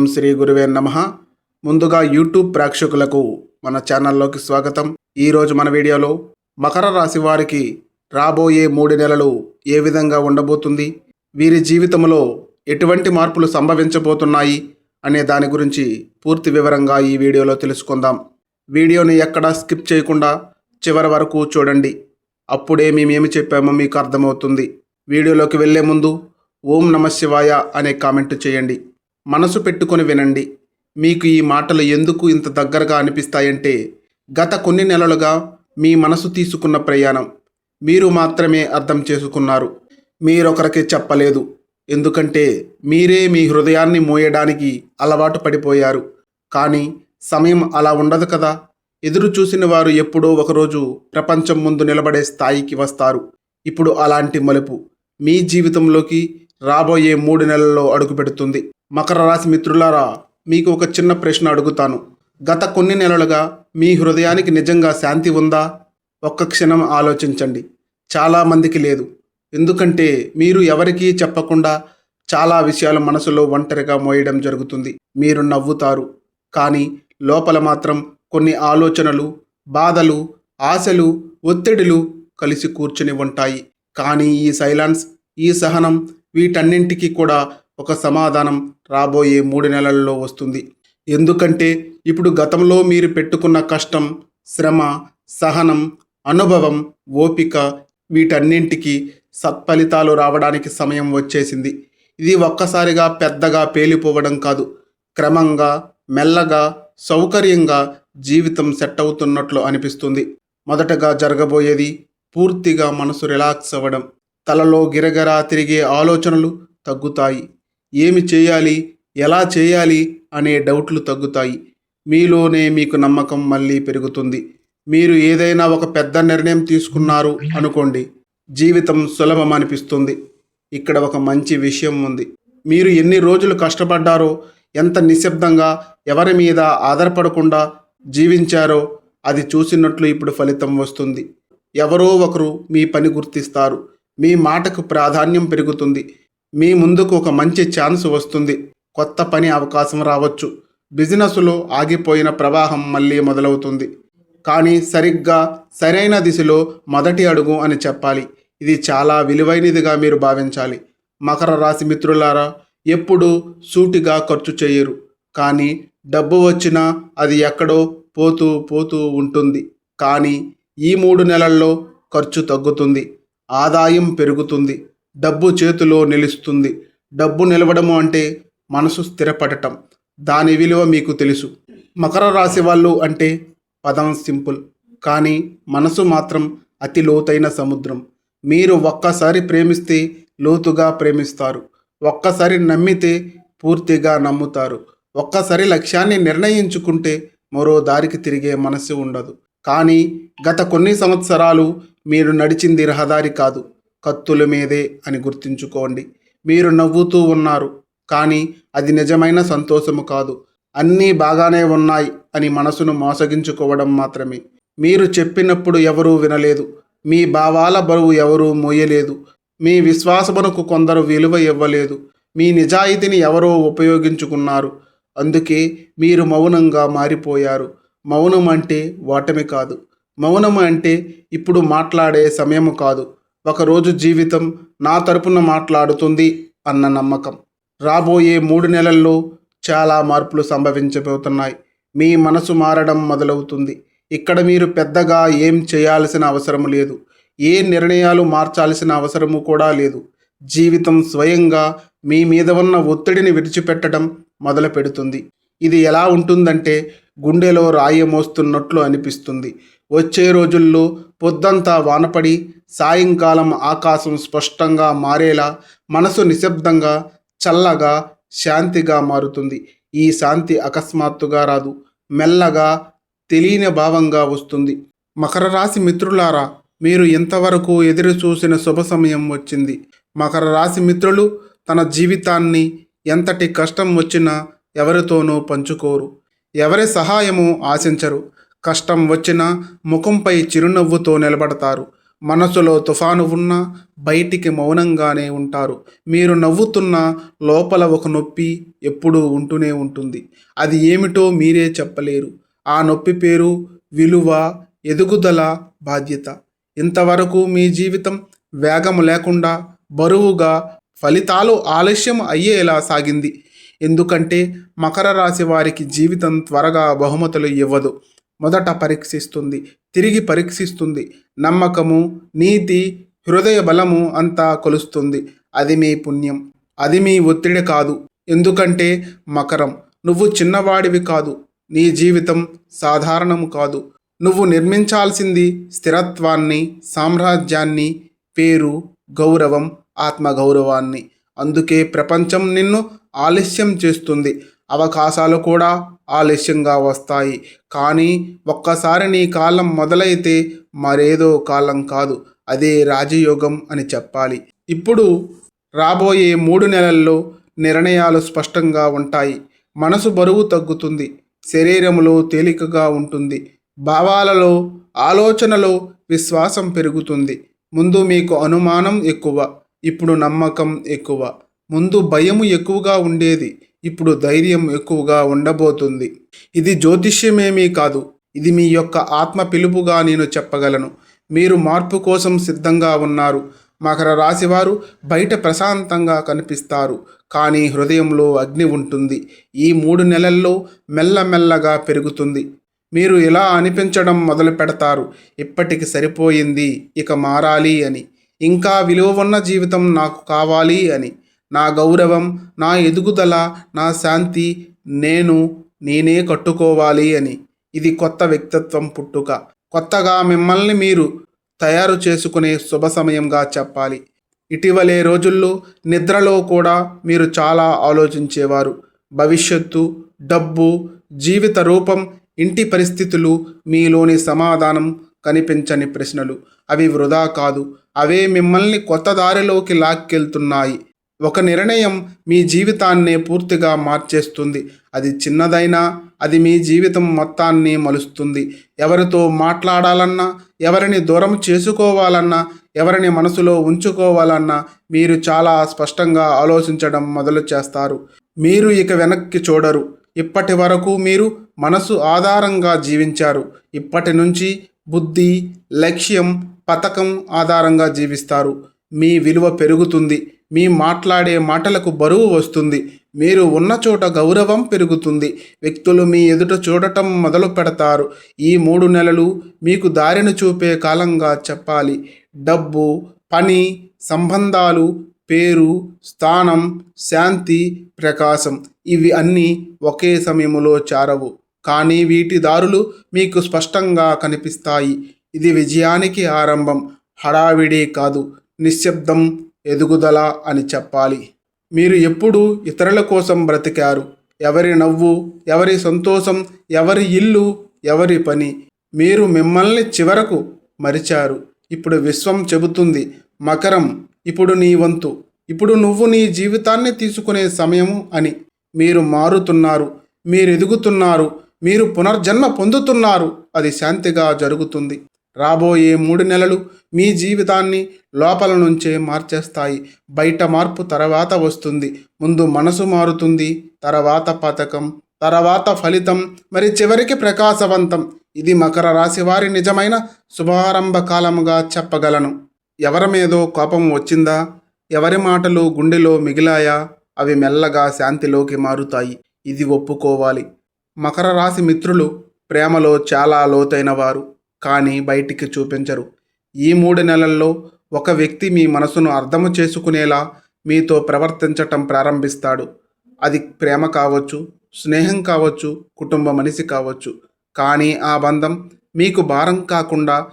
ఓం శ్రీ గురువే నమ. ముందుగా యూట్యూబ్ ప్రేక్షకులకు మన ఛానల్లోకి స్వాగతం. ఈరోజు మన వీడియోలో మకర రాశి వారికి రాబోయే మూడు నెలలు ఏ విధంగా ఉండబోతుంది? వీరి జీవితంలో ఎటువంటి మార్పులు సంభవించబోతున్నాయి? అనే దాని గురించి పూర్తి వివరంగా ఈ వీడియోలో తెలుసుకుందాం. వీడియోని ఎక్కడా స్కిప్ చేయకుండా చివరి వరకు చూడండి. అప్పుడే మేమేమి చెప్పామో మీకు అర్థమవుతుంది. వీడియోలోకి వెళ్ళే ముందు ఓం నమ శివాయ అనే కామెంట్ చేయండి. మనసు పెట్టుకొని వినండి. మీకు ఈ మాటలు ఎందుకు ఇంత దగ్గరగా అనిపిస్తాయంటే గత కొన్ని నెలలుగా మీ మనసు తీసుకున్న ప్రయాణం. మీరు మాత్రమే అర్థం చేసుకున్నారు. మీరొకరికి చెప్పలేదు. ఎందుకంటే మీరే మీ హృదయాన్ని మోయడానికి అలవాటు పడిపోయారు. కానీ సమయం అలా ఉండదు కదా. ఎదురు చూసిన వారు ఎప్పుడో ఒకరోజు ప్రపంచం ముందు నిలబడే స్థాయికి వస్తారు. ఇప్పుడు అలాంటి మలుపు. మీ జీవితంలోకి రాబోయే మూడు నెలల్లో అడుగుపెడుతుంది మకర రాశి మిత్రులారా మీకు ఒక చిన్న ప్రశ్న అడుగుతాను. గత కొన్ని నెలలుగా మీ హృదయానికి నిజంగా శాంతి ఉందా? ఒక్క క్షణం ఆలోచించండి. చాలామందికి లేదు. ఎందుకంటే మీరు ఎవరికీ చెప్పకుండా చాలా విషయాలు మనసులో ఒంటరిగా మోయడం జరుగుతుంది. మీరు నవ్వుతారు. కానీ లోపల మాత్రం కొన్ని ఆలోచనలు బాధలు ఆశలు ఒత్తిడులు కలిసి కూర్చుని ఉంటాయి. కానీ ఈ సైలెన్స్ ఈ సహనం వీటన్నింటికి కూడా ఒక సమాధానం రాబోయే మూడు నెలల్లో వస్తుంది. ఎందుకంటే ఇప్పుడు గతంలో మీరు పెట్టుకున్న కష్టం శ్రమ సహనం అనుభవం ఓపిక వీటన్నింటికి సత్ఫలితాలు రావడానికి సమయం వచ్చేసింది. ఇది ఒక్కసారిగా పెద్దగా పేలిపోవడం కాదు. క్రమంగా మెల్లగా సౌకర్యంగా జీవితం సెట్ అవుతున్నట్లు అనిపిస్తుంది. మొదటగా జరగబోయేది పూర్తిగా మనసు రిలాక్స్ అవ్వడం. తలలో గిరగరా తిరిగే ఆలోచనలు తగ్గుతాయి. ఏమి చేయాలి? ఎలా చేయాలి? అనే డౌట్లు తగ్గుతాయి. మీలోనే మీకు నమ్మకం మళ్ళీ పెరుగుతుంది. మీరు ఏదైనా ఒక పెద్ద నిర్ణయం తీసుకున్నారు అనుకోండి జీవితం సులభం అనిపిస్తుంది. ఇక్కడ ఒక మంచి విషయం ఉంది. మీరు ఎన్ని రోజులు కష్టపడ్డారో ఎంత నిశ్శబ్దంగా ఎవరి మీద ఆధారపడకుండా జీవించారో అది చూసినట్లు ఇప్పుడు ఫలితం వస్తుంది. ఎవరో ఒకరు మీ పని గుర్తిస్తారు. మీ మాటకు ప్రాధాన్యం పెరుగుతుంది. మీ ముందుకు ఒక మంచి ఛాన్స్ వస్తుంది. కొత్త పని అవకాశం రావచ్చు. బిజినెస్లో ఆగిపోయిన ప్రవాహం మళ్ళీ మొదలవుతుంది. కానీ సరిగ్గా సరైన దిశలో మొదటి అడుగు అని చెప్పాలి. ఇది చాలా విలువైనదిగా మీరు భావించాలి. మకర రాశి మిత్రులారా ఎప్పుడూ సూటిగా ఖర్చు చేయరు. కానీ డబ్బు వచ్చినా అది ఎక్కడో పోతూ పోతూ ఉంటుంది. కానీ ఈ మూడు నెలల్లో ఖర్చు తగ్గుతుంది. ఆదాయం పెరుగుతుంది డబ్బు చేతిలో నిలుస్తుంది. డబ్బు నిలవడము అంటే మనసు స్థిరపడటం. దాని విలువ మీకు తెలుసు. మకర రాశి వాళ్ళు అంటే పదం సింపుల్. కానీ మనసు మాత్రం అతి లోతైన సముద్రం. మీరు ఒక్కసారి ప్రేమిస్తే లోతుగా ప్రేమిస్తారు. ఒక్కసారి నమ్మితే పూర్తిగా నమ్ముతారు. ఒక్కసారి లక్ష్యాన్ని నిర్ణయించుకుంటే మరో దారికి తిరిగే మనసు ఉండదు. కానీ గత కొన్ని సంవత్సరాలు మీరు నడిచింది రహదారి కాదు కత్తుల మీదే అని గుర్తుంచుకోండి. మీరు నవ్వుతూ ఉన్నారు కానీ అది నిజమైన సంతోషము కాదు. అన్నీ బాగానే ఉన్నాయి అని మనసును మోసగించుకోవడం మాత్రమే. మీరు చెప్పినప్పుడు ఎవరూ వినలేదు. మీ భావాల బరువు ఎవరూ మోయలేదు. మీ విశ్వాసమునకు కొందరు విలువ ఇవ్వలేదు. మీ నిజాయితీని ఎవరో ఉపయోగించుకున్నారు. అందుకే మీరు మౌనంగా మారిపోయారు. మౌనం అంటే ఓటమి కాదు. మౌనం అంటే ఇప్పుడు మాట్లాడే సమయం కాదు. ఒకరోజు జీవితం నా తరపున మాట్లాడుతుంది అన్న నమ్మకం. రాబోయే మూడు నెలల్లో చాలా మార్పులు సంభవించబోతున్నాయి. మీ మనసు మారడం మొదలవుతుంది. ఇక్కడ మీరు పెద్దగా ఏం చేయాల్సిన అవసరం లేదు. ఏ నిర్ణయాలు మార్చాల్సిన అవసరము కూడా లేదు. జీవితం స్వయంగా మీ మీద ఉన్న ఒత్తిడిని విడిచిపెట్టడం మొదలు పెడుతుంది ఇది ఎలా ఉంటుందంటే గుండెలో రాయి మోస్తున్నట్లు అనిపిస్తుంది. వచ్చే రోజుల్లో పొద్దంతా వానపడి సాయంకాలం ఆకాశం స్పష్టంగా మారేలా మనసు నిశ్శబ్దంగా చల్లగా శాంతిగా మారుతుంది. ఈ శాంతి అకస్మాత్తుగా రాదు. మెల్లగా తెలియని భావంగా వస్తుంది. మకర రాశి మిత్రులారా మీరు ఇంతవరకు ఎదురు చూసిన శుభ సమయం వచ్చింది? మకర రాశి మిత్రులు తన జీవితాన్ని ఎంతటి కష్టం వచ్చినా ఎవరితోనూ పంచుకోరు. ఎవరి సహాయము ఆశించరు. కష్టం వచ్చినా ముఖంపై చిరునవ్వుతో నిలబడతారు. మనసులో తుఫాను ఉన్నా బయటికి మౌనంగానే ఉంటారు. మీరు నవ్వుతున్నా లోపల ఒక నొప్పి ఎప్పుడూ ఉంటూనే ఉంటుంది. అది ఏమిటో మీరే చెప్పలేరు. ఆ నొప్పి పేరు విలువ ఎదుగుదల బాధ్యత. ఇంతవరకు మీ జీవితం వేగం లేకుండా బరువుగా ఫలితాలు ఆలస్యం అయ్యేలా సాగింది. ఎందుకంటే మకర రాశి వారికి జీవితం త్వరగా బహుమతులు ఇవ్వదు. మొదట పరీక్షిస్తుంది తిరిగి పరీక్షిస్తుంది. నమ్మకము నీతి హృదయ బలము అంతా కొలుస్తుంది. అది మీ పుణ్యం అది మీ ఒత్తిడి కాదు. ఎందుకంటే మకరం నువ్వు చిన్నవాడివి కాదు నీ జీవితం సాధారణము కాదు. నువ్వు నిర్మించాల్సింది స్థిరత్వాన్ని సామ్రాజ్యాన్ని పేరు గౌరవం ఆత్మగౌరవాన్ని. అందుకే ప్రపంచం నిన్ను ఆలస్యం చేస్తుంది. అవకాశాలు కూడా ఆలస్యంగా వస్తాయి. కానీ ఒక్కసారి నీ కాలం మొదలైతే మరేదో కాలం కాదు. అదే రాజయోగం అని చెప్పాలి. ఇప్పుడు రాబోయే మూడు నెలల్లో నిర్ణయాలు స్పష్టంగా ఉంటాయి. మనసు బరువు తగ్గుతుంది. శరీరంలో తేలికగా ఉంటుంది. భావాలలో ఆలోచనలో విశ్వాసం పెరుగుతుంది. ముందు మీకు అనుమానం ఎక్కువ ఇప్పుడు నమ్మకం ఎక్కువ. ముందు భయము ఎక్కువగా ఉండేది. ఇప్పుడు ధైర్యం ఎక్కువగా ఉండబోతుంది. ఇది జ్యోతిష్యమేమీ కాదు. ఇది మీ యొక్క ఆత్మ పిలుపుగా నేను చెప్పగలను. మీరు మార్పు కోసం సిద్ధంగా ఉన్నారు. మకర రాశివారు బయట ప్రశాంతంగా కనిపిస్తారు. కానీ హృదయంలో అగ్ని ఉంటుంది. ఈ మూడు నెలల్లో మెల్లమెల్లగా పెరుగుతుంది. మీరు ఇలా అనిపించడం మొదలు పెడతారు. ఇప్పటికి సరిపోయింది. ఇక మారాలి అని. ఇంకా విలువ ఉన్న జీవితం నాకు కావాలి అని. నా గౌరవం నా ఎదుగుదల నా శాంతి నేను నేనే కట్టుకోవాలి అని. ఇది కొత్త వ్యక్తిత్వం పుట్టుక. కొత్తగా మిమ్మల్ని మీరు తయారు చేసుకునే శుభ సమయంగా చెప్పాలి. ఇటీవలే రోజుల్లో నిద్రలో కూడా మీరు చాలా ఆలోచించేవారు. భవిష్యత్తు డబ్బు జీవిత రూపం ఇంటి పరిస్థితులు మీలోని సమాధానం కనిపించని ప్రశ్నలు. అవి వృధా కాదు. అవే మిమ్మల్ని కొత్త దారిలోకి లాక్కెళ్తున్నాయి. ఒక నిర్ణయం మీ జీవితాన్నే పూర్తిగా మార్చేస్తుంది. అది చిన్నదైనా అది మీ జీవితం మొత్తాన్ని మలుస్తుంది. ఎవరితో మాట్లాడాలన్నా ఎవరిని దూరం చేసుకోవాలన్నా ఎవరిని మనసులో ఉంచుకోవాలన్నా మీరు చాలా స్పష్టంగా ఆలోచించడం మొదలు చేస్తారు. మీరు ఇక వెనక్కి చూడరు. ఇప్పటి వరకు మీరు మనసు ఆధారంగా జీవించారు. ఇప్పటి నుంచి బుద్ధి లక్ష్యం పథకం ఆధారంగా జీవిస్తారు. మీ విలువ పెరుగుతుంది. మీ మాట్లాడే మాటలకు బరువు వస్తుంది. మీరు ఉన్న చోట గౌరవం పెరుగుతుంది. వ్యక్తులు మీ ఎదుట చూడటం మొదలు పెడతారు. ఈ మూడు నెలలు మీకు దారిని చూపే కాలంగా చెప్పాలి. డబ్బు పని సంబంధాలు పేరు స్థానం శాంతి ప్రకాశం ఇవి అన్నీ ఒకే సమయంలో చారవు. కానీ వీటి దారులు మీకు స్పష్టంగా కనిపిస్తాయి. ఇది విజయానికి ఆరంభం. హడావిడి కాదు. నిశ్శబ్దం ఎదుగుదల అని చెప్పాలి. మీరు ఎప్పుడు ఇతరుల కోసం బ్రతికారు. ఎవరి నవ్వు ఎవరి సంతోషం ఎవరి ఇల్లు ఎవరి పని. మీరు మిమ్మల్ని చివరకు మరిచారు. ఇప్పుడు విశ్వం చెబుతుంది మకరం ఇప్పుడు నీ వంతు. ఇప్పుడు నువ్వు నీ జీవితాన్ని తీసుకునే సమయము అని. మీరు మారుతున్నారు మీరు ఎదుగుతున్నారు మీరు పునర్జన్మ పొందుతున్నారు. అది శాంతిగా జరుగుతుంది. రాబోయే మూడు నెలలు మీ జీవితాన్ని లోపల నుంచే మార్చేస్తాయి. బయట మార్పు తర్వాత వస్తుంది. ముందు మనసు మారుతుంది. తర్వాత పథకం తర్వాత ఫలితం మరి చివరికి ప్రకాశవంతం. ఇది మకర రాశి వారి నిజమైన శుభారంభ కాలముగా చెప్పగలను. ఎవరి మీదో కోపం వచ్చిందా? ఎవరి మాటలు గుండెలో మిగిలాయా? అవి మెల్లగా శాంతిలోకి మారుతాయి. ఇది ఒప్పుకోవాలి. మకర రాశి మిత్రులు ప్రేమలో చాలా లోతైన వారు కానీ బయటికి చూపించరు. ఈ మూడు నెలల్లో ఒక వ్యక్తి మీ మనసును అర్థం చేసుకునేలా మీతో ప్రవర్తించటం ప్రారంభిస్తాడు. అది ప్రేమ కావచ్చు స్నేహం కావచ్చు కుటుంబ మనిషి కావచ్చు. కానీ ఆ బంధం మీకు భారం కాకుండా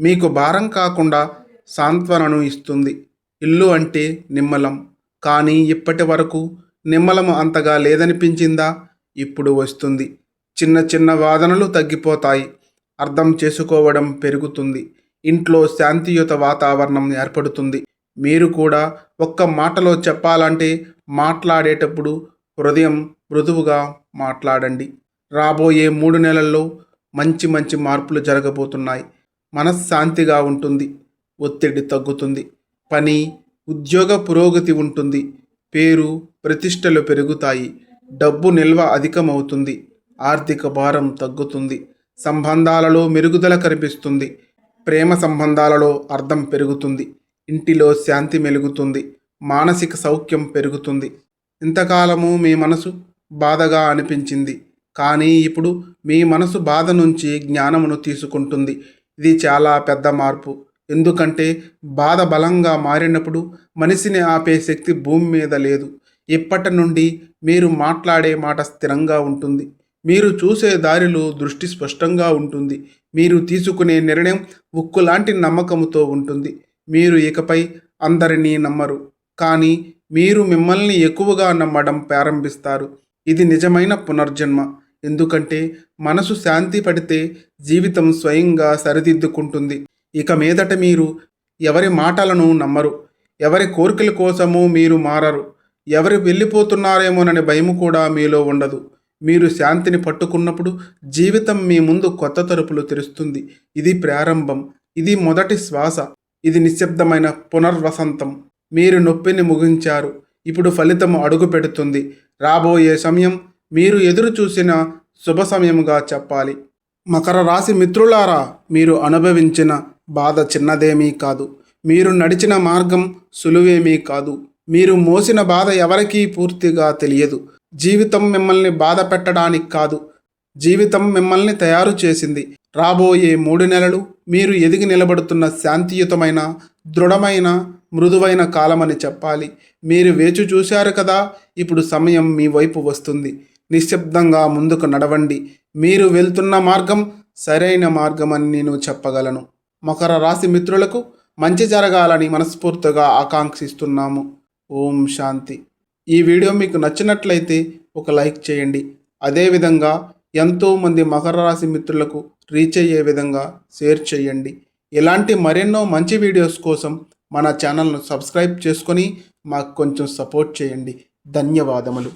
మీకు భారం కాకుండా సాంత్వనను ఇస్తుంది. ఇల్లు అంటే నిమ్మలం. కానీ ఇప్పటి వరకు నిమ్మలము అంతగా లేదనిపించిందా? ఇప్పుడు వస్తుంది. చిన్న చిన్న వాదనలు తగ్గిపోతాయి. అర్థం చేసుకోవడం పెరుగుతుంది. ఇంట్లో శాంతియుత వాతావరణం ఏర్పడుతుంది. మీరు కూడా ఒక్క మాటలో చెప్పాలంటే మాట్లాడేటప్పుడు హృదయం మృదువుగా మాట్లాడండి. రాబోయే మూడు నెలల్లో మంచి మంచి మార్పులు జరగబోతున్నాయి. మనశ్శాంతిగా ఉంటుంది. ఒత్తిడి తగ్గుతుంది. పని ఉద్యోగ పురోగతి ఉంటుంది. పేరు ప్రతిష్టలు పెరుగుతాయి. డబ్బు నిల్వ అధికమవుతుంది. ఆర్థిక భారం తగ్గుతుంది. సంబంధాలలో మెరుగుదల కనిపిస్తుంది. ప్రేమ సంబంధాలలో అర్థం పెరుగుతుంది. ఇంటిలో శాంతి మెలుగుతుంది. మానసిక సౌఖ్యం పెరుగుతుంది. ఇంతకాలము మీ మనసు బాధగా అనిపించింది. కానీ ఇప్పుడు మీ మనసు బాధ నుంచి జ్ఞానమును తీసుకుంటుంది. ఇది చాలా పెద్ద మార్పు. ఎందుకంటే బాధ బలంగా మారినప్పుడు మనిషిని ఆపే శక్తి భూమి మీద లేదు. ఇప్పటి నుండి మీరు మాట్లాడే మాట స్థిరంగా ఉంటుంది. మీరు చూసే దారిలో దృష్టి స్పష్టంగా ఉంటుంది. మీరు తీసుకునే నిర్ణయం ఉక్కులాంటి నమ్మకముతో ఉంటుంది. మీరు ఇకపై అందరినీ నమ్మరు. కానీ మీరు మిమ్మల్ని ఎక్కువగా నమ్మడం ప్రారంభిస్తారు. ఇది నిజమైన పునర్జన్మ. ఎందుకంటే మనసు శాంతి పడితే జీవితం స్వయంగా సరిదిద్దుకుంటుంది. ఇక మీదట మీరు ఎవరి మాటలను నమ్మరు. ఎవరి కోరికల కోసము మీరు మారరు. ఎవరు వెళ్ళిపోతున్నారేమోననే భయం కూడా మీలో ఉండదు. మీరు శాంతిని పట్టుకున్నప్పుడు జీవితం మీ ముందు కొత్త తలుపులు తెరుస్తుంది. ఇది ప్రారంభం. ఇది మొదటి శ్వాస. ఇది నిశ్శబ్దమైన పునర్వసంతం. మీరు నొప్పిని ముగించారు. ఇప్పుడు ఫలితం అడుగు పెడుతుంది. రాబోయే సమయం మీరు ఎదురు చూసిన శుభ సమయముగా చెప్పాలి. మకర రాశి మిత్రులారా మీరు అనుభవించిన బాధ చిన్నదేమీ కాదు. మీరు నడిచిన మార్గం సులువేమీ కాదు. మీరు మోసిన బాధ ఎవరికీ పూర్తిగా తెలియదు. జీవితం మిమ్మల్ని బాధ పెట్టడానికి కాదు జీవితం మిమ్మల్ని తయారు చేసింది. రాబోయే మూడు నెలలు మీరు ఎదిగి నిలబడుతున్న శాంతియుతమైన దృఢమైన మృదువైన కాలమని చెప్పాలి. మీరు వేచి చూశారు కదా ఇప్పుడు సమయం మీ వైపు వస్తుంది. నిశ్శబ్దంగా ముందుకు నడవండి. మీరు వెళ్తున్న మార్గం సరైన మార్గం అని నేను చెప్పగలను. మకర రాశి మిత్రులకు మంచి జరగాలని మనస్ఫూర్తిగా ఆకాంక్షిస్తున్నాము. ఓం శాంతి. ఈ వీడియో మీకు నచ్చినట్లయితే ఒక లైక్ చేయండి. అదేవిధంగా ఎంతోమంది మకర రాశి మిత్రులకు రీచ్ అయ్యే విధంగా షేర్ చేయండి. ఇలాంటి మరెన్నో మంచి వీడియోస్ కోసం మన ఛానల్ను సబ్స్క్రైబ్ చేసుకొని మాకు కొంచెం సపోర్ట్ చేయండి. ధన్యవాదములు.